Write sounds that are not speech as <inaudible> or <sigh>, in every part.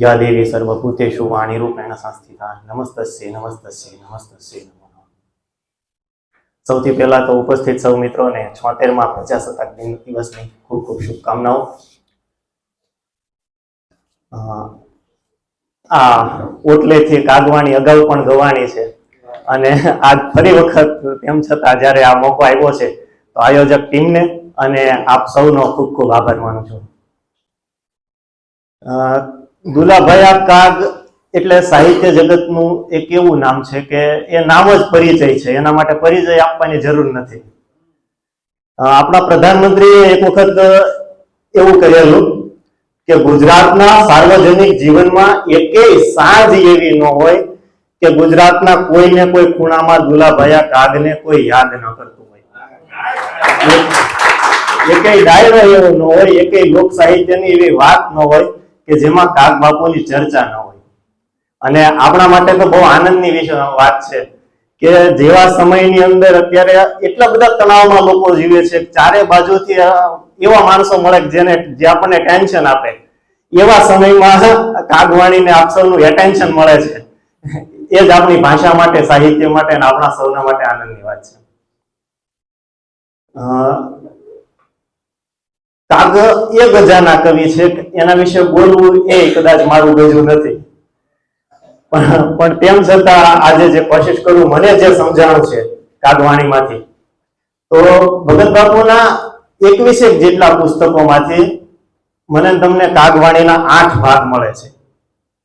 યા દેવી સર્વભૂતેષુ વાણી રૂપેણ સંસ્થિતા. નમસ્તસ્ય નમસ્તસ્ય નમસ્તસ્ય નમઃ. સૌથી પહેલા તો ઉપસ્થિત સૌ મિત્રોને છોતેરમાં પ્રજાસત્તાક દિવસની ખૂબ ખૂબ શુભકામનાઓ. આ ઓટલેથી કાગવાણી, અગાઉ પણ ગવાણી છે. અને આજ ફરી વખત તેમ છતાં જ્યારે આ મોકો આવ્યો છે, તો આયોજક ટીમને અને આપ સૌનો ખૂબ ખૂબ આભાર માનું છું. દુલાભાઈ, આ કાગ એટલે સાહિત્ય જગતનું એક એવું નામ છે કે એ નામ જ પરિચય છે. એના માટે પરિચય આપવાની જરૂર નથી. આપણા પ્રધાનમંત્રીએ એક વખત એવું કરેલું કે ગુજરાતના સાર્વજનિક જીવનમાં એકેય સાંજ એવી ન હોય કે ગુજરાતના કોઈને કોઈ ખૂણામાં દુલાભાયા કાગને કોઈ યાદ ન કરતું હોય. એકેય ડાયરો એવો ન હોય, એકેય લોક સાહિત્યની એવી વાત ન હોય કે જેમાં કાગ બાપુની ચર્ચા ન હોય. અને આપણા માટે તો બહુ આનંદની વિશે વાત છે કે જેવા સમયની અંદર અત્યારે એટલા બધા તણાવમાં લોકો જીવે છે, ચારે બાજુથી એવા માણસો મળે જેને, જે આપણને ટેન્શન આપે. એવા સમયમાં કાગવાણીને આપ સૌનું એટેન્શન મળે છે. એ જ આપણી ભાષા માટે, સાહિત્ય માટે અને આપણા સૌના માટે આનંદની વાત છે. કાગ એ કવિ છે, એના વિશે બોલવું એ કદાચ મારું ગજું નથી. પણ તેમ છતાં આજે જે કોશિશ કરું, મને જે સમજાણું છે કાગવાણીમાંથી. તો ભગત બાપુના એકવીસેક જેટલા પુસ્તકોમાંથી મને તમને કાગવાણીના આઠ ભાગ મળે છે.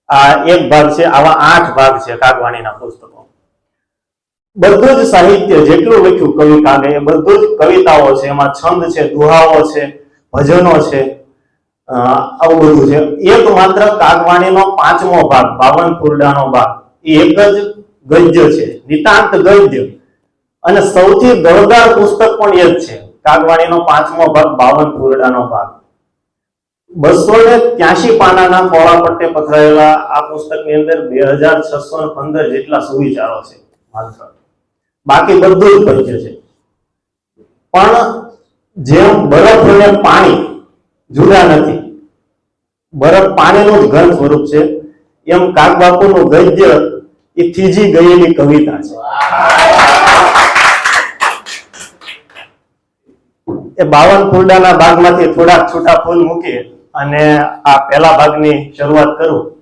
આ એક ભાગ છે, આવા આઠ ભાગ છે કાગવાણીના પુસ્તકો. બધું જ સાહિત્ય જેટલું લખ્યું કવિ કાગે એ બધું જ કવિતાઓ છે, એમાં છંદ છે, દુહાઓ છે ભજનો છે આવું બધું છે. એક માત્ર કાગવાણીનો પાંચમો ભાગ, બાવન ફૂરડાનો ભાગ. એ એક જ ગદ્ય છે, નિતાંત ગદ્ય. અને સૌથી દળદાર પુસ્તક પણ એ જ છે, કાગવાણીનો પાંચમો ભાગ, બાવન ફૂરડાનો ભાગ. બસો ને ત્યાસી પાનાના પોળા પટ્ટે પથરાયેલા આ પુસ્તકની અંદર બે હજાર છસો પંદર જેટલા સુવિચારો છે, માત્ર. બાકી બધું જ ગદ્ય છે. પણ જેમ બરફ અને પાણી જુદા નથી. બરફ પાણીનું જ ઘન સ્વરૂપ છે. એમ કાગબાપુનું ગદ્ય એ થીજી ગયેલી કવિતા છે. એ બાવન ફૂલડાના ભાગમાંથી થોડાક છૂટા ફૂલ મૂકી અને આ પહેલા ભાગની શરૂઆત કરું.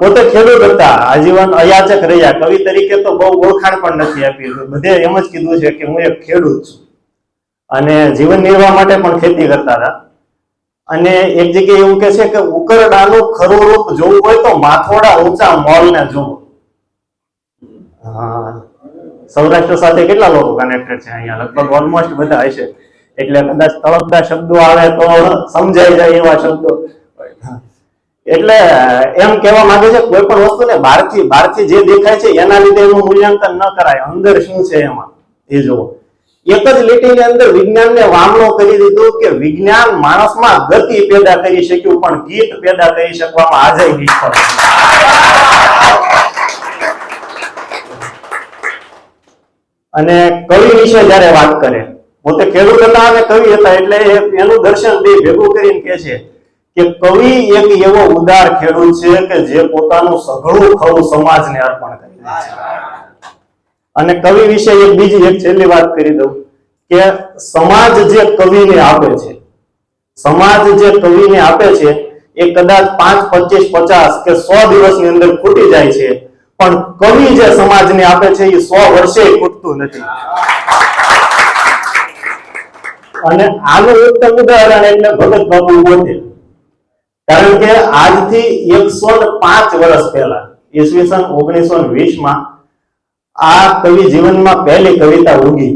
પોતે ખેડૂત હતા, આજીવન અયાચક રહ્યા. કવિ તરીકે તો બહુ ઓળખાણ પણ નથી આપી. બધે એમ જ કીધું છે કે હું એક ખેડૂત છું. અને જીવન નિર્વાહ માટે પણ ખેતી કરતા હતા. અને એક જગ્યાએ એવું કે છે કે ઉકરડાનું ખરું રૂપ જોવું હોય તો માથોડા ઊંચા મોલને જોવો. સૌરાષ્ટ્ર સાથે કેટલા લોકો કનેક્ટેડ છે અહીંયા? લગભગ ઓલમોસ્ટ બધા હશે. એટલે કદાચ તળપદા શબ્દો આવે તો સમજાઈ જાય એવા શબ્દો. એટલે એમ કહેવા માંગે છે કોઈ પણ વસ્તુને બહારથી બહારથી જે દેખાય છે, એના લીધે એનું મૂલ્યાંકન ન કરાય. અંદર શું છે એમાં? એ જુઓ. એક જ લીટીની અંદર વિજ્ઞાનને વામણો કરી દીધું કે વિજ્ઞાન માણસમાં ગતિ પેદા કરી શક્યું, પણ ગીત પેદા કરી શકવામાં આજે નિષ્ફળ. અને કવિ વિશે જ્યારે વાત કરે, પોતે ખેડૂત હતા અને કવિ હતા, એટલે એનું દર્શન બે ભેગું કરીને કે છે કે કવિ એક એવો ઉદાર ખેડૂત છે કે જે પોતાનું સઘળું ખરું સમાજને અર્પણ કરી અને કવિ વિશે એક બીજી એક છેલ્લી વાત કરી દઉં કે સમાજ જે કવિને આપે છે, સમાજ જે કવિને આપે છે, એ કદાચ પાંચ, પચીસ, પચાસ કે સો દિવસની અંદર ખૂટી જાય છે, પણ કવિ જે સમાજને આપે છે, એ સો વર્ષે ખૂટતું નથી. અને આનું ઉત્તમ ઉદાહરણ એટલે ભગત બાબુ પોતે કારણ કે આજથી એકસો પાંચ વર્ષ પહેલા, ઈસવીસન ઓગણીસો વીસમાં આ કવિ જીવનમાં પહેલી કવિતા ઉગી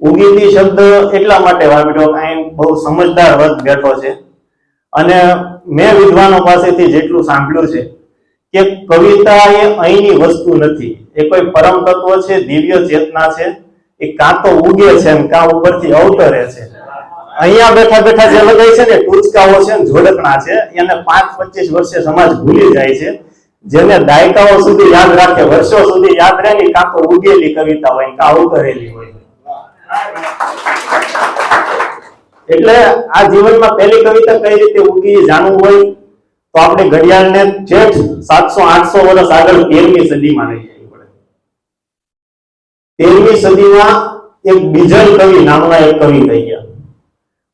ઉગીતી શબ્દ એટલા માટે વાપર્યો કાંઈ બહુ સમજદાર વર્ગ બેઠો છે. અને મેં વિદ્વાનો પાસેથી જેટલું સાંભળ્યું છે કે કવિતા એ અહીંની વસ્તુ નથી. એ કોઈ પરમ તત્વ છે, દિવ્ય ચેતના છે, એ કાં તો ઉગે છે કાં ઉપરથી અવતરે છે. અહીંયા બેઠા બેઠા જે લગાય છે ને, ટૂચકાઓ છે ને જોડકણા છે, એને પાંચ પચીસ વર્ષે સમાજ ભૂલી જાય છે. જેને દાયકાઓ સુધી યાદ રાખે, વર્ષો સુધી યાદ રહે ને, કાં તો ઉગેલી કવિતા હોય કાં અવતરેલી હોય. એટલે આ જીવનમાં પહેલી કવિતા કઈ રીતે ઉગી જાણવું હોય? તો આપણે ઘડિયાળને જેઠ સાતસો, આઠસો વર્ષ આગળ તેરમી સદીમાં લઈ જવી પડે. તેરમી સદીમાં એક બીજલ કવિ નામના એક કવિ થઈ ગયા.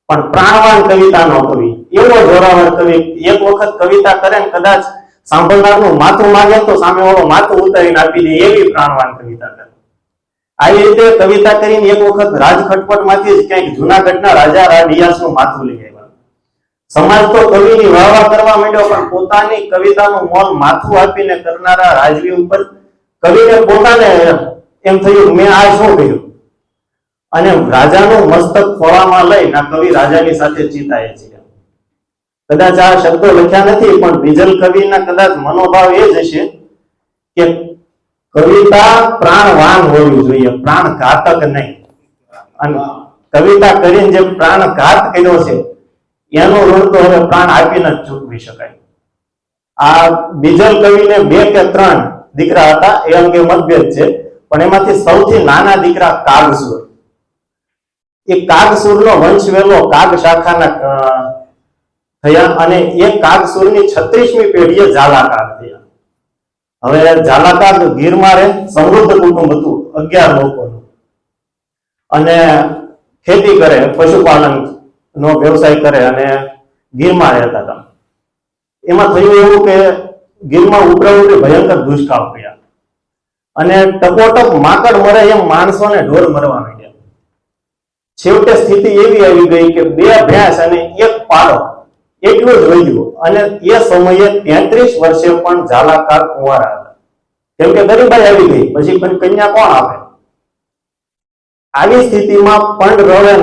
પણ પ્રાણવાન કવિતાનો કવિ. એવો જોરાવર કવિ. એક વખત કવિતા કરે ને કદાચ સાંભળનારનું માથું માગે તો સામે વાળો માથું ઉતારીને આપી દે એવી પ્રાણવાન કવિતા કરે. આવી રીતે કવિતા કરીને એક વખત રાજખટપટમાંથી જ ક્યાંક જુનાગઢના રાજા રાડિયાસનું માથું લઈ આવ્યા. સમાજ તો કવિની વાહ વાહ કરવા માંડ્યો, પણ પોતાની કવિતાનું મોલ માથું આપીને કરનારા રાજવી ઉપર કવિને પોતાને એમ થયું, મેં આ શું કહ્યું અને રાજાનું મસ્તક ખોળામાં લઈ ના કવિ રાજાની સાથે ચિતાય છે. કદાચ આ શબ્દો લખ્યા નથી, પણ બીજલ કવિના કદાચ મનોભાવ એ જ હશે કે કવિતા પ્રાણવાન હોવી જોઈએ પ્રાણ ઘાતક નહીં. અને કવિતા કરીને જે પ્રાણ ઘાત કર્યો છે, એનો ઋણ તો હવે પ્રાણ આપીને જ ચૂકવી શકાય. આ બીજલ કવિને બે કે ત્રણ દીકરા હતા, એ અંગે મતભેદ છે, પણ એમાંથી સૌથી નાના દીકરા કાગસુર એ કાગસુરનો વંશ વેલો કાગ શાખાના થયા અને એ કાગસુરની છત્રીસમી પેઢીએ ઝાલાકાગ થયા. હવે ઝાલાકાગ ગીર રહે, સમૃદ્ધ કુટુંબ હતું, અગિયાર લોકોનું. અને ખેતી કરે પશુપાલન નો વ્યવસાય કરે અને ગીરમાં રહેતા હતા. એમાં થયું એવું કે ગીરમાં ઉપરા ઉપરી ભયંકર દુષ્કાળ પડ્યા. અને ટકોટક માકડ મરે એમ માણસો ને ઢોર મરવા છેવટે સ્થિતિ એવી આવી ગઈ કે બે ભેંસ અને એક પાડો એટલું જ રહ્યું અને એ સમયે તેત્રીસ વર્ષે પણ ઝાલાકાર કુંવારા હતા કેમ કે ગરીબાઈ આવી ગઈ, પછી કન્યા કોણ આપે? આવી સ્થિતિમાં પંડ રોડન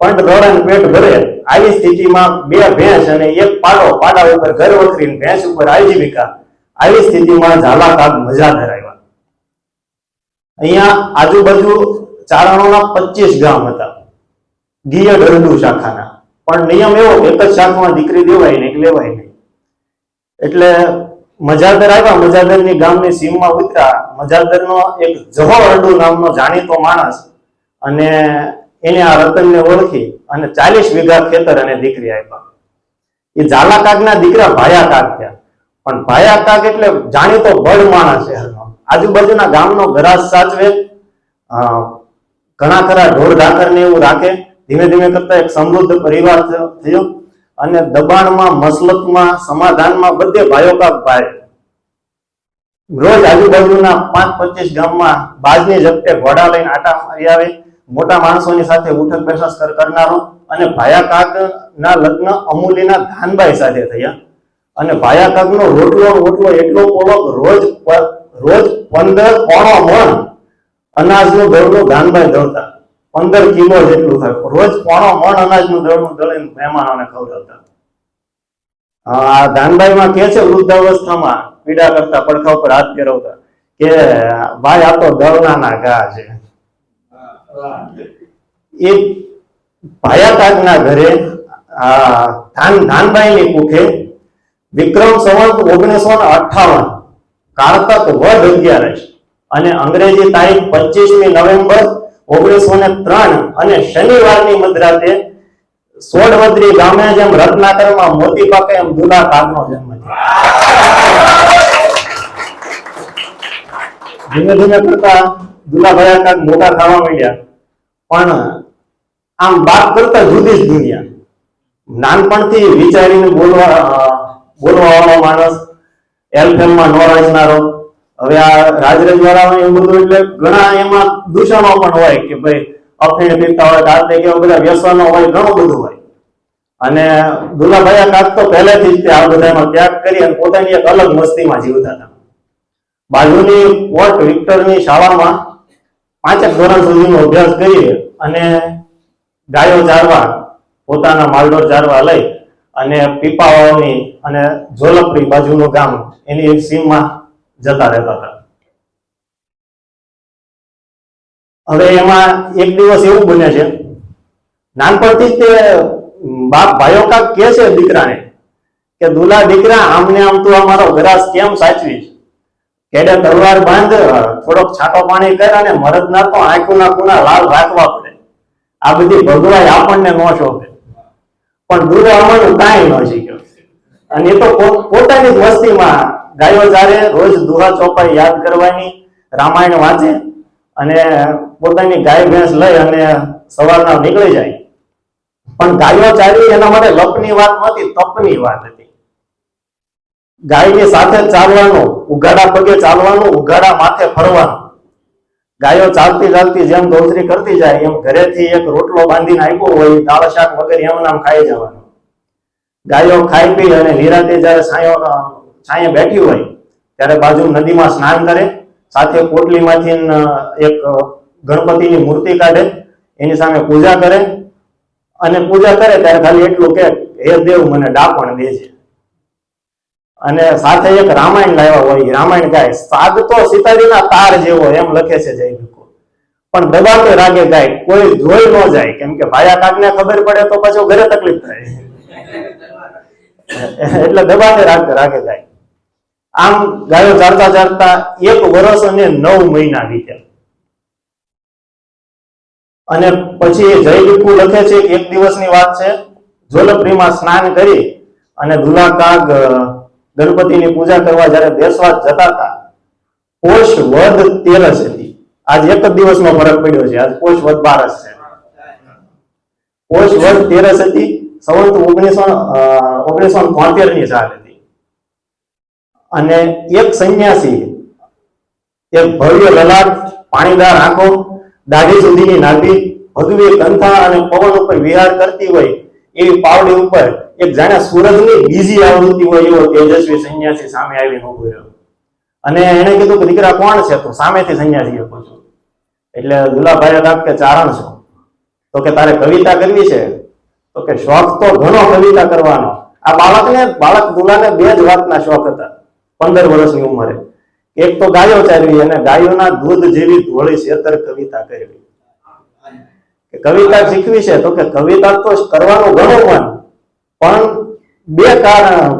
પંડ રોડન પેટ ભરે. આવી સ્થિતિમાં બે ભેંસ અને એક પાડો પાડા ઉપર ઘર વખરી ભેંસ ઉપર આજીવિકા. આવી સ્થિતિમાં ઝાલાકાર મજા ધરાવ્યા. અહીંયા આજુબાજુ ચારણોના પચીસ ગામ હતા. ગીય ગરડુ શાખાના. પણ નિયમ એવો એક જ શાખામાં દીકરી દેવાય ને લેવાય નહીં. એટલે મજાદર આવ્યા મજાદરની ગામની સીમમાં ઉતર્યા. મજાદરનો એક જહો નામનો જાણીતો માણસ અને એને આ રતનને ઓળખી અને ચાલીસ વીઘા ખેતર અને દીકરી આપ્યા. એ ઝાલા કાગના દીકરા ભાયા કાગ થયા. પણ ભાયા કાગ એટલે જાણીતો બળ માણસ શહેરનો આજુબાજુના ગામનો ગરાજ સાચવે ઘણા ખરા ઢોર ઢાકર ને એવું રાખે, ધીમે ધીમે કરતા એક સમૃદ્ધ પરિવાર થયો અને દબાણમાં, મસલતમાં, સમાધાનમાં બધે ભાઈઓ કાક ભાઈ. રોજ આજુબાજુના પાંચ પચીસ ગામમાં બાજની ઝપટે ઘોડા લઈને આટા મારી આવે. મોટા માણસોની સાથે ઉઠક બેઠક કરનારો અને ભાયા કાક ના લગ્ન અમૂલીના ધાનબાઈ સાથે થયા. અને ભાયા કાક નો રોટલો રોટલો એટલો ઓળખ રોજ રોજ પંદર પોણો મણ અનાજનું દળનું ધાનબાઈ દળતા. પંદર કિલો જેટલું થાય. રોજ પોણો મણ અનાજનું દળનું દળીને મહેમાનોને ખવડાવતા. આ ધાનબાઈમાં કે છે, વૃદ્ધાવસ્થામાં પીડા કરતા પડખા ઉપર હાથ ફેરવતા કે ભાઈ, આ તો દળનાના ઘા છે. એ ભાયાકાકના ઘરે ધાન, ધાનબાઈની કુખે વિક્રમ સંવત ઓગણીસો ને અઠાવન કારતક વધ અગિયારસ અને અંગ્રેજી તારીખ પચીસમી નવેમ્બર ઓગણીસો ને ત્રણ અને શનિવારની મધરાતે સોળવદરી ગામે જેમ રત્નાકરમાં મોતી પાકે એમ દુલા કાગનો જન્મ ધીમે ધીમે કરતા દુલાભાઈ કાક મોટા થવા માંડ્યા. પણ આમ વાત કરતા જુદી જ દુનિયા. નાનપણથી વિચારીને બોલવા બોલવાવાળો બોલવા વાળો માણસ એલફેમમાં નો વાંચનારો હવે આ રાજરજવાળામાં એવું બધું એટલે ઘણા એમાં દુષણો પણ હોય કે ભાઈ અફીણ પીતા હોય, દાંત કે બધા વ્યસનો હોય, ઘણું બધું હોય. અને દુલાભાઈ કાક તો પહેલેથી જ આ બધામાં ત્યાગ કરી અને પોતાની એક અલગ મસ્તીમાં જીવતા હતા. બાજુની પોર્ટ વિક્ટરની શાળામાં પાંચેક ધોરણ સુધીનો અભ્યાસ કરી અને ગાયો ચારવા પોતાના માલડોર ચારવા લઈ અને પીપાવાની અને જોલપરી બાજુનું ગામ એની એક સીમમાં જતા રહેતા હતા. હવે એમાં એક દિવસ એવું બને છે, નાનપણથી તે બાપ ભાઈઓ કાક કે છે દીકરાને કે, દુલા દીકરા, આમને આમ તું અમારો ગ્રાસ કેમ સાચવીશ? કેડે તલવાર બાંધ, થોડોક છાંટો પાણી કર અને મરદ ના તો આંખોના કુના લાલ રાખવા પડે. આ બધી ભગવાઈ આપણને ન શોભે. પણ દૂધ અમારું કાંઈ ન શીખ્યો અને એ તો પોતાની જ વસ્તીમાં ગાયો ચારે રોજ દુહા ચોપાઈ યાદ કરવાની રામાયણ વાંચે અને પોતાની ગાય ભેંસ લઈ અને સવારના નીકળી જાય. પણ ગાયો ચારવી એના માટે લપની વાત નહોતી તપની વાત હતી. ગાયની સાથે ચાલવાનું ઉઘાડા પગે ચાલવાનું ઉઘાડા માથે ફરવાનું. ગાયો ચાલતી ચાલતી જેમ ગૌચરી કરતી જાય એમ ઘરેથી એક રોટલો બાંધીને આપ્યો હોય દાળ શાક વગર એમ નામ ખાઈ જવાનું. ગાયો ખાઈ પી અને નિરાતે જયારે અ, છાંયે બેઠી હોય, ત્યારે બાજુ નદીમાં સ્નાન કરે, સાથે પોટલીમાંથી એક ગણપતિની મૂર્તિ કાઢે, એની સામે પૂજા કરે, અને પૂજા કરે ત્યારે ખાલી એટલું કે હે દેવ મને ડાપણ દેજે અને સાથે એક રામાયણ લાવ્યા હોય રામાયણ ગાય, સાગ તો સીતાજીના તાર જેવો એમ લખે છે જય ભીખુ. પણ દબાતો રાગે ગાય, કોઈ જોઈ ન જાય, કેમ કે ભાયા કાકને ખબર પડે તો પછી ઘરે તકલીફ થાય. <laughs> એટલે દબાતે રાગ, રાગે ગાય. આમ ગાયો ચારતા ચારતા એક વર્ષ અને નવ મહિના વીત્યા. અને પછી જય ભીખુ લખે છે એક દિવસની વાત છે. જોલપ્રીમાં સ્નાન કરી અને દુલાકાગ ગણપતિની પૂજા કરવા જ્યારે બેસવા જતા હતા, પોષ વધ તેરસ હતી. આજ એક જ દિવસનો ફરક પડ્યો છે. આજ પોષ વદ બારસ છે. પોષ વધ તેરસ હતી. સંવંત ઓગણીસો ઓગણીસો તોતેરની સાલ. અને એક સંન્યાસી, એક ભવ્ય લલાટ, પાણીદાર આંખો, દાઢી સુધીની નાભી, ભગવી કંથા અને પવન ઉપર વિહાર કરતી હોય એવી પાવડી ઉપર એક જાણે સૂરજની બીજી આવૃત્તિ હોય એવો તેજસ્વી સંન્યાસી સામે આવીને ઊભો રહ્યો. અને એને કીધું કે, દીકરા, કોણ છે તો? સામેથી સંન્યાસીએ પૂછ્યું. એટલે દુલાભાઈ કહ્યું કે, ચારણ છો. તો કે, તારે કવિતા કરવી છે? તો કે, શોખ તો ઘણો કવિતા કરવાનો. આ બાળકને, બાળક દુલાને બે જ વાતના શોખ હતા. પંદર વર્ષની ઉંમરે. એક તો ગાયો ચારવી અને ગાયોના દૂધ જેવી ધોળી શેતર કવિતા કરવી. કવિતા શીખવી છે તો કે કવિતા તો કરવાનું ઘણું મન. પણ બે કારણ,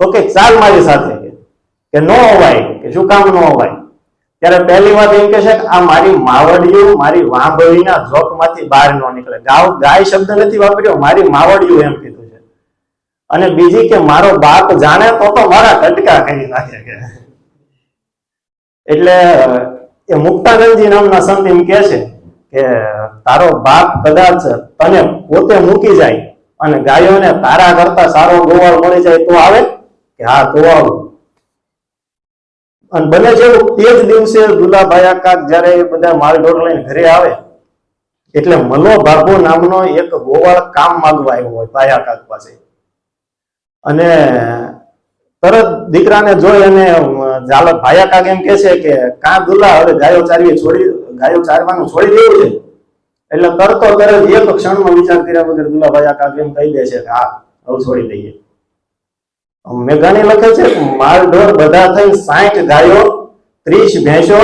તો કે ચાલ મારી સાથે. કે ન અવાય, કે શું કામ નો અવાય. ત્યારે પહેલી વાત એમ કે છે કે આ મારી માવડિયું મારી વાંભળીના ઝોકમાંથી બહાર ન નીકળે. ગાવ, ગાય શબ્દ નથી વાપર્યો, મારી માવડિયું એમ કીધું અને બીજી કે મારો બાપ જાણે તો તો મારા કટકા કરી નાખે કે. એટલે, એ મુક્તાનંદજી નામના સંત એમ કે છે કે, તારો બાપ કદાચ તને પોતે મૂકી જાય અને ગાયોને તારા કરતા સારો ગોવાળ મળી જાય તો આવે? કે, હા, તો આવું. અને બને જેવું તે જ દિવસે દુલાભાઈ કાક જ્યારે એ બધા માલઢોર લઈને ઘરે આવે, એટલે મલો બાપુ નામનો એક ગોવાળ કામ માંગવા આવ્યો હોય ભાયા કાક પાસે. અને તરત દીકરાને જોઈ અને જાલો ભાયા એમ કે છે કે, કા દુલા હવે ગાયો ચારવી છોડી, ગાયો ચારવાનું છોડી દેવું છે? એટલે તરતો તરત એક ક્ષણમાં વિચાર કર્યા વગર દુલા ભાયા કાગ એમ કહી દે છે કે, હા, હવે છોડી દઈએ. મેઘાણી લખે છે કે માલ ઢોર બધા થઈ સાઠ ગાયો, ત્રીસ ભેંસો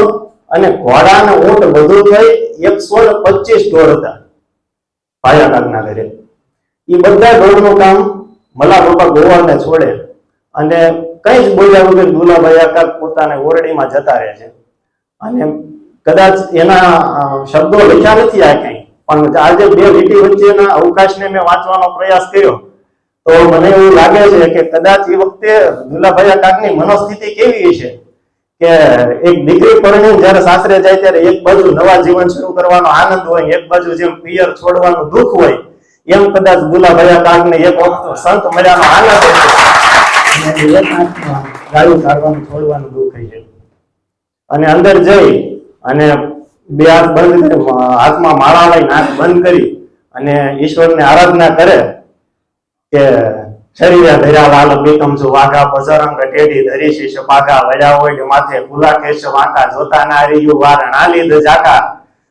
અને ઘોડા અને ઊંટ બધું થઈ એકસો ને પચીસ ઢોર હતા. ભાયા કાકના ઘરે. એ બધા ઢોરનું કામ મલા બાપા ગોવાળને છોડે અને કઈ જ બોલ્યા વગર દુલાભાઈ આકાક પોતાને ઓરડીમાં જતા રહે છે. અને કદાચ એના શબ્દો લખ્યા નથી આ કઈ. પણ આજે બે લીટી વચ્ચેના અવકાશને મેં વાંચવાનો પ્રયાસ કર્યો. તો મને એવું લાગે છે કે કદાચ એ વખતે દુલાભાઈ કાકની મનોસ્થિતિ કેવી છે કે એક દીકરી પરણી જ્યારે સાસરે જાય ત્યારે એક બાજુ નવા જીવન શરૂ કરવાનો આનંદ હોય, એક બાજુ જેમ પિયર છોડવાનું દુઃખ હોય એમ કદાચ ગુલાબયા કાંક ને એક વખત સંત આનંદ છે. અને એક ગાયું કાઢવાનું છોડવાનું દુઃખ છે અને અંદર જઈ અને બે હાથ બંધ કરી હાથમાં માળા લઈને હાથ બંધ કરી અને ઈશ્વરને આરાધના કરે કે શરીરે ધર્યા લાલ પ્રીતમ છું વાઘા પસરંગ ટેડી ધરી શીશ પાઘા વળ્યા હોય માથે ફૂલા કેશ વાંકા જોતા ના રહ્યું વાર નાલી જાકા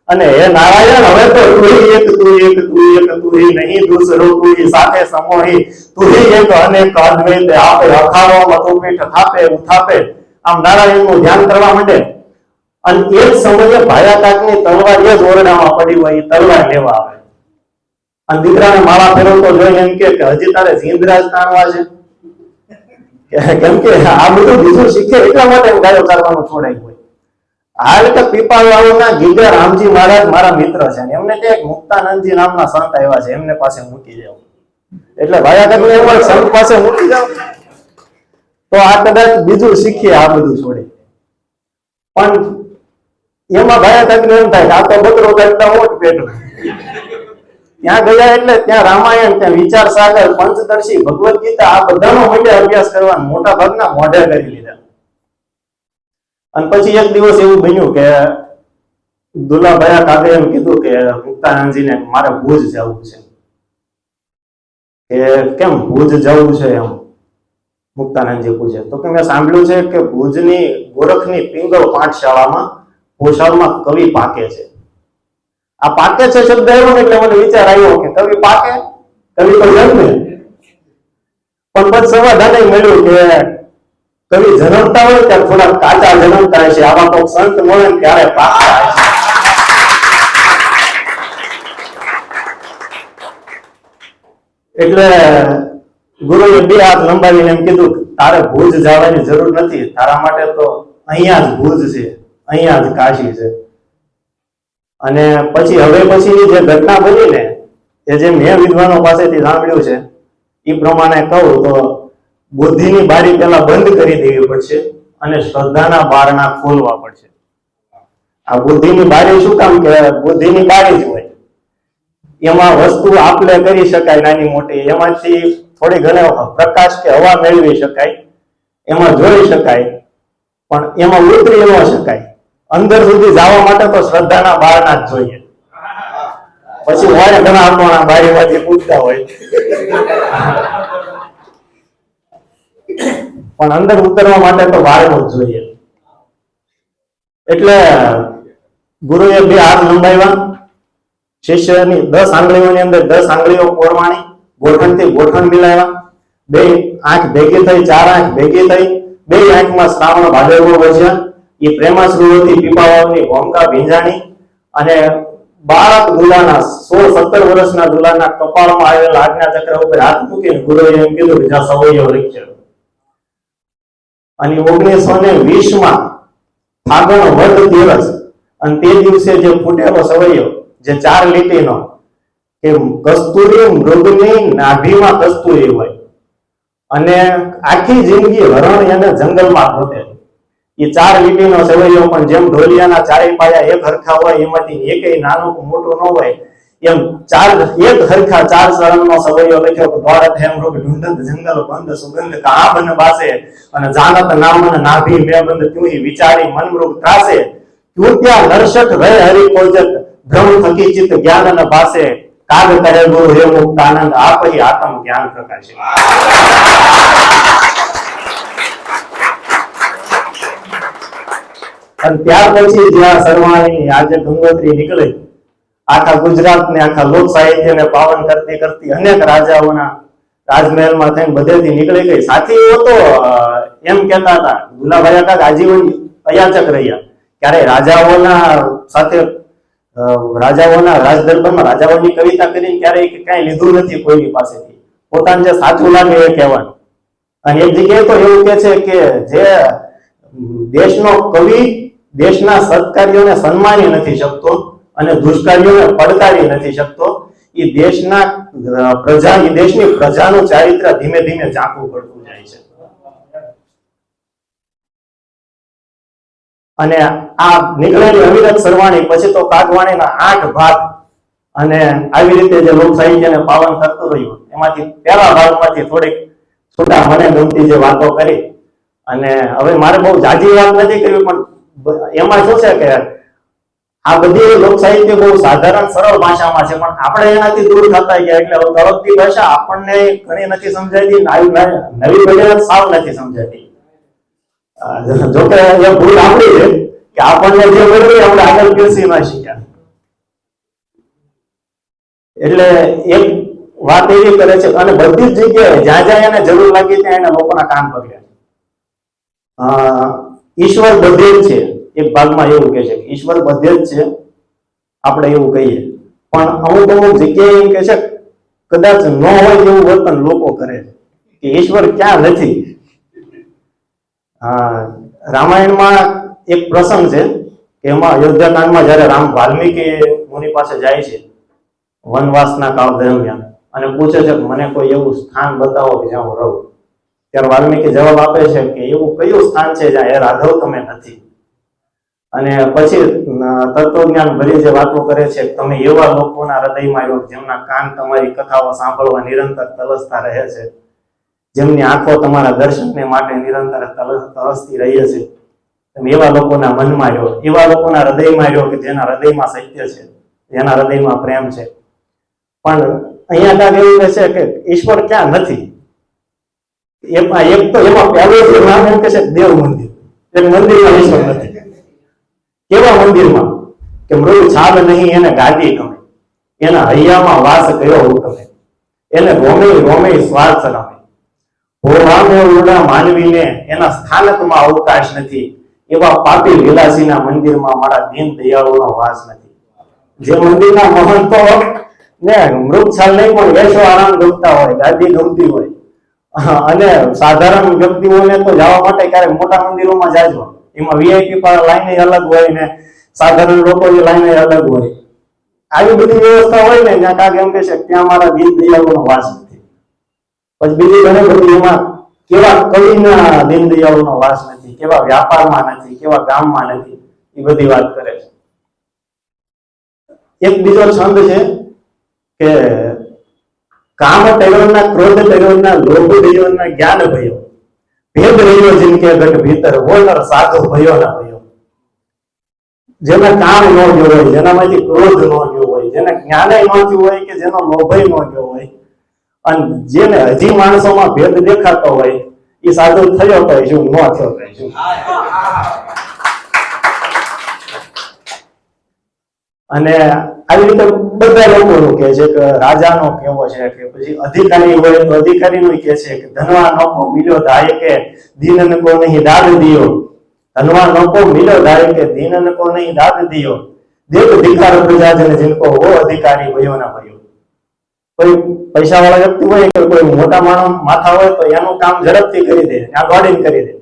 અને હે નારાયણ, હવે તો તું એક તું એક તું એક, તું નહીં, દૂસરો તું સાથે સમોહી તું એક અનેક અદ્વૈત આપે, અખાડો મધુપીઠ થાપે, ઉથાપે. આમ નારાયણનું ધ્યાન કરવા માંડે. અને એ જ સમયે ભાયાકાકની તલવાર એ જ ઓરડામાં પડી હોય તલવાર લેવા આવે. અને દીકરાને માળા ફેરવતો જોઈ એમ કે હજી તારે જીંદરાજ તાણવા છે. કેમ કે આ બધું બીજું શીખે એટલા માટે ગાયો કરવાનું છોડાય હોય હાલ તો પીપાવાળાના ગીગા રામજી મહારાજ મારા મિત્ર છે અને એમને ત્યાં મુક્તાનંદજી નામના સંત આવ્યા છે, એમને પાસે મૂકી જાવ એટલે ભાયા કરીને એમ સંત પાસે મૂકી જાવ તો આ કદાચ બીજું શીખીએ આ બધું છોડી. પણ એમાં ભાયા કરીને એમ થાય આ તો બકરો કરતા મોટ પેટું. ત્યાં ગયા એટલે ત્યાં રામાયણ, ત્યાં વિચાર સાગર પંચદર્શી, ભગવદ ગીતા, આ બધાનો મોટે અભ્યાસ કરવાનો મોટા ભાગના મોઢે કરી લીધા. અને પછી એક દિવસ એવું બન્યું કે દુલાભાઈ કાકે એમ કીધું કે, મુક્તાનંદજીને મારે ભુજ જવું છે. કે કેમ ભુજ જવું છે એમ? મુક્તાનંદજી પૂછે. તો કે મેં સાંભળ્યું છે કે ભુજની ગોરખની પિંગળ પાઠશાળામાં ભોશાલમાં કવિ પાકે છે. આ પાકે છે શબ્દ આવ્યો એટલે મને વિચાર આવ્યો કે કવિ પાકે? કવિ તો જન્મે પણ પછી સમાધાન મળ્યું કે કવિ જન્મતા હોય ત્યારે થોડા કાચા જન્મતા હશે આવા કોઈક સંત મળે ત્યારે પાકતા હશે એટલે ગુરુએ બે હાથ લંબાવીને એમ કીધું તારે ભુજ જવાની જરૂર નથી. તારા માટે તો અહીંયા જ ભુજ છે. અહીંયા જ કાશી છે. અને પછી હવે પછીની જે ઘટના બની ને, એ જે મેં વિદ્વાનો પાસેથી સાંભળ્યું છે એ પ્રમાણે કહું તો બુદ્ધિની બારી પેલા બંધ કરી દેવી પડશે અને શ્રદ્ધાના બારણા ખોલવા પડશે. આ બુદ્ધિની બારી શું કામ કે બુદ્ધિની બારી જ હોય. એમાં વસ્તુ આપલે કરી શકાય નાની મોટી. એમાંથી થોડી ઘણી પ્રકાશ કે હવા મેળવી શકાય. એમાં જોઈ શકાય. પણ એમાં ઉતરી ન શકાય. અંદર સુધી જવા માટે તો શ્રદ્ધાના બારણા જ જોઈએ. પછી હોય ઘણા આપણા બારીમાંથી પૂછતા હોય. પણ અંદર ઉતરવા માટે તો બારણું જ જોઈએ. એટલે ગુરુએ બે હાથ લંબાવ્યા. શિષ્યની દસ આંગળીઓની અંદર દસ આંગળીઓ કોરવાણી ગોઠણથી ગોઠણ મિલાવ્યા. બે આંખ ભેગી થઈ, ચાર આંખ ભેગી થઈ, બે આંખમાં શ્રાવણ ભાદરવો વજ્યા. એ પ્રેમાશ્રુઓથી પીપાવાની ભૂમિકા ભીંજાણી અને બાળક દુલાના, સોળ સત્તર વર્ષના દુલાના કપાળમાં આવેલા આજ્ઞા ચક્ર ઉપર હાથ મૂકીને ગુરુએ એમ કીધું કે જ્યાં સવૈયો લખ્યો અને ઓગણીસો ને વીસમાં ફાગણ વધ દિવસ, અને તે દિવસે જે ફૂટેલો સવૈયો, જે ચાર લીટીનો, કે કસ્તુરી મૃગની નાભીમાં કસ્તુરી હોય. અને આખી જિંદગી હરણ એને જંગલમાં ગોતે એ ચાર લીટીનો સવૈયો પણ જેમ ઢોલિયાના ચારે પાયા એક હરખા હોય, એમાંથી એકેય નાનું મોટું ન હોય એમ ચાર એક હરખા ચાર શરણનો સવૈયો લખ્યો કે ભારત હેમ રોગ ઢુંઢંત જંગલ બંધ સુગંધ કા બન બાસે અને જાનત નામન નાભી મે બંધ ત્યુંહી વિચારી મન મૃગ ત્રાસે. તું ત્યાં નરશક રહે હરિ કોજત, ભ્રમ થકી ચિત્ત જ્ઞાન ન ભાસે. કાગ કરે ગુરુ હે મુક્ત આનંદ, આપહી આત્મ જ્ઞાન પ્રકાશે. અને ત્યાર પછી જ્યાં સરવાણી આજે ગંગોત્રી નીકળે આખા ગુજરાત ને આખા લોક સાહિત્ય ને પાવન કરતી કરતી અનેક રાજાઓના રાજમહેલમાં થઈને બધેથી નીકળી ગઈ. સાથી એવો તો એમ કહેતા હતા ગુલાભાઈ કાકા, આજીવન અયાચક રહ્યા. ક્યારે રાજાઓના સાથે રાજાઓના રાજ દરબારમાં રાજાઓની કવિતા કરીને ક્યારેય કઈ લીધું નથી કોઈની પાસેથી. પોતાને જે સાચું લાગે એ કહેવાનું. અને એક જગ્યાએ તો એવું કે છે કે જે દેશનો કવિ દેશના સત્કાર્યોને સન્માની નથી શકતો અને દુષ્કાર્યોને પડકારી નથી શકતો. એ દેશના પ્રજા એ દેશની પ્રજાનું ચારિત્ર ધીમે ધીમે ઝાંખું પડતું જાય છે. અને આ નીકળેલી અવિરત સરવાણી પછી તો કાગવાણીના આઠ ભાગ અને આવી રીતે જે લોક સાહિત્યને પાવન કરતું રહ્યું. એમાંથી પહેલા ભાગમાંથી થોડીક છૂટા મને ગમતી જે વાતો કરી. અને હવે મારે બહુ જાજી વાત નથી કરવી, પણ એમાં શું છે કે આ બધી લોક સાહિત્ય બહુ સાધારણ, સરળ ભાષામાં છે, પણ આપણે એનાથી દૂર થતા ગયા એટલે તળપતી ભાષા આપણને ઘણી નથી સમજાતી, નવી- પેઢીને સાવ નથી સમજાતી. જોકે એ ભૂલ આપણી છે કે આપણને જે મળ્યું આપણે આગળ ના શીખ્યા એટલે એક વાત એવી કરે છે અને બધી જ જગ્યાએ જ્યાં જ્યાં એને જરૂર લાગી ત્યાં એને લોકોના કામ પકડ્યા ઈશ્વર બધે જ છે. એક ભાગમાં એવું કહે છે કે ઈશ્વર બધે જ છે, આપણે એવું કહીએ. પણ અમુક અમુક જગ્યાએ એમ કે છે, કદાચ ન હોય એવું વર્તન લોકો કરે કે ઈશ્વર ક્યાં નથી. રામાયણમાં એક પ્રસંગ છે કે એમાં અયોધ્યા કાંડમાં જ્યારે રામ વાલ્મીકી મુનિ પાસે જાય છે, વનવાસના કાળ દરમિયાન, અને પૂછે છે કે મને કોઈ એવું સ્થાન બતાવો કે જ્યાં હું રહું. ત્યારે વાલ્મીકી જવાબ આપે છે કે એવું કયું સ્થાન છે જ્યાં એ રાઘવ તમે નથી? અને પછી તત્વજ્ઞાન ભરી જે વાતો કરે છે, તમે એવા લોકોના હૃદયમાં આવ્યો જેમના કાન તમારી કથાઓ સાંભળવા નિરંતર તલસતા રહે છે, જેમની આંખો તમારા દર્શનને માટે નિરંતર તલસતી રહે છે, તમે એવા લોકોના મનમાં આવ્યો એવા લોકોના હૃદયમાં આવ્યો કે જેના હૃદયમાં સત્ય છે, જેના હૃદયમાં પ્રેમ છે. પણ અહીંયા કાંક એવું કહે છે કે ઈશ્વર ક્યાં નથી? એમાં એક તો એમાં પહેલો એમ કે છે દેવ મંદિર. એક મંદિરમાં ઈશ્વર નથી. કેવા મંદિરમાં કે મૃગ છાલ નહીં, એને ગાદી ગમે. એના હૈયામાં વાસ કયો હુકમે એને રોમે રોમે સ્વાર્થ રમે ભોવાને ઉડા માનવીને એના સ્થાનકમાં અવકાશ નથી. એવા પાપી વિલાસીના મંદિરમાં મારા દીન દયાળુનો વાસ નથી. જે મંદિરના મહંતો ને મૃગ છાલ નહીં, પણ યશો આરામ ગમતા હોય, ગાદી ગમતી હોય. અને સાધારણ વ્યક્તિઓને તો જવા માટે ક્યારેક મોટા મંદિરોમાં જાજો. એમાં વીઆઈપી પર લાઈન અલગ હોય ને સાધારણ લોકોની લાઈન અલગ હોય. આવી બધી વ્યવસ્થા હોય ને ત્યાં કાંક એમ કે છે ત્યાં મારા દીન દયાળુનો વાસ નથી. પછી બીજી ઘણી બધી એમાં કેવા કવિના દીન દયાળુનો વાસ નથી, કેવા વ્યાપારમાં નથી, કેવા ગામમાં નથી, એ બધી વાત કરે છે. એક બીજો છંદ છે કે કામ તૈયોના ક્રોધ તૈયોના લોભ તૈયોના જ્ઞાન ભયો. ભેદ રહ્યો જિનકે ગઢ ભીતર વોનર સાધુ ભયો ના ભયો. જેને કામ ન ગયો હોય, જેનામાંથી ક્રોધ ન ગયો હોય, જેને જ્ઞાને ન ગયો હોય કે જેનો લોભય ન ગયો હોય. અને જેને હજી માણસોમાં ભેદ દેખાતો હોય, એ સાધુ થયો તો શું ન થયો તો શું અને આવી રીતે બધા લોકોનું કે છે કે રાજાનો કેવો છે કે પછી અધિકારી હોય તો અધિકારીનું કે છે કે ધનવા નોકો મિલ્યો ધાય કે દીનન કો નહીં, દાદ દિયો. ધનવા નોકો મિલ્યો ધાય કે દીનન કો નહીં, દાદ દિયો. દેવ અધિકાર જેને જિનકો હો અધિકારી, ભયો ના ભયો. કોઈ પૈસા વાળા વ્યક્તિ હોય કે કોઈ મોટા માણસ માથા હોય તો એનું કામ ઝડપથી કરી દે આ દોડીને કરી દે.